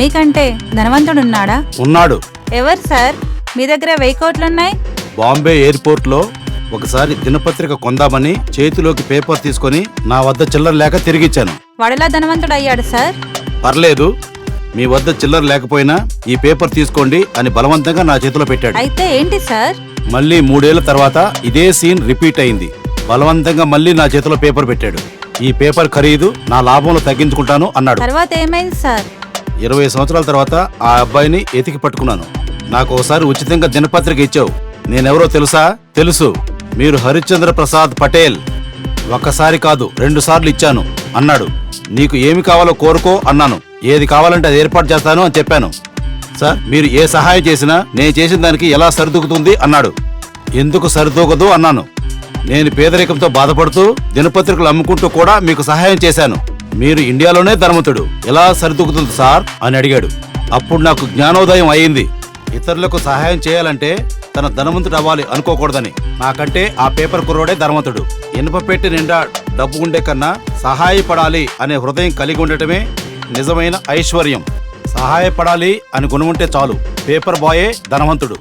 మీకంటే ధనవంతుడున్నాడా? ఉన్నాడు. ఎవరు సార్? మీ దగ్గర వెయ్యి కోట్లున్నాయి? బాంబే ఎయిర్పోర్ట్లో ఒకసారి దినపత్రిక కొందామని చేతిలోకి పేపర్ తీసుకొని నా వద్ద చిల్లర లేక తిరిగిచ్చాను. వాడెలా ధనవంతుడు అయ్యాడు సార్? పర్లేదు. మీ వద్ద చిల్లర లేకపోయినా ఈ పేపర్ తీసుకోండి అని బలవంతంగా నా చేతిలో పెట్టాడు. అయితే ఏంటి సార్? మళ్ళీ మూడేళ్ళ తర్వాత ఇదే సీన్ రిపీట్ అయింది. బలవంతంగా మళ్ళీ నా చేతిలో పేపర్ పెట్టాడు. ఈ పేపర్ ఖరీదు నా లాభంలో తగ్గించుకుంటాను అన్నాడు. తర్వాత ఏమైంది సార్? ఇరవై సంవత్సరాల తర్వాత ఆ అబ్బాయిని ఎతికి పట్టుకున్నాను. నాకు ఒకసారి ఉచితంగా దినపత్రిక ఇచ్చావు. నేనెవరో తెలుసా? తెలుసు. మీరు హరిశ్చంద్ర ప్రసాద్ పటేల్. ఒక్కసారి కాదు రెండు సార్లు ఇచ్చాను. అన్నాడు. నీకు ఏమి కావాలో కోరుకో అన్నాను. ఏది కావాలంటే అది ఏర్పాటు చేస్తాను అని చెప్పాను. సార్ మీరు ఏ సహాయం చేసినా నేను చేసిన దానికి ఎలా సరిదూకుతుంది అన్నాడు. ఎందుకు సరిదూకదు అన్నాను. నేను పేదరికంతో బాధపడుతూ దినపత్రికలు అమ్ముకుంటూ కూడా మీకు సహాయం చేశాను. మీరు ఇండియాలోనే ధనవంతుడు. ఎలా సరిదూకుతుంది సార్? అని అడిగాడు. అప్పుడు నాకు జ్ఞానోదయం అయింది. ఇతరులకు సహాయం చేయాలంటే తన ధనవంతుడు అవ్వాలి అనుకోకూడదని. నాకంటే ఆ పేపర్ కుర్రోడే ధనవంతుడు. ఇనుప పెట్టి నిండా డబ్బు ఉండే కన్నా సహాయపడాలి అనే హృదయం కలిగి ఉండటమే నిజమైన ఐశ్వర్యం. సహాయపడాలి అని గుణముంటే చాలు. పేపర్ బాయే ధనవంతుడు.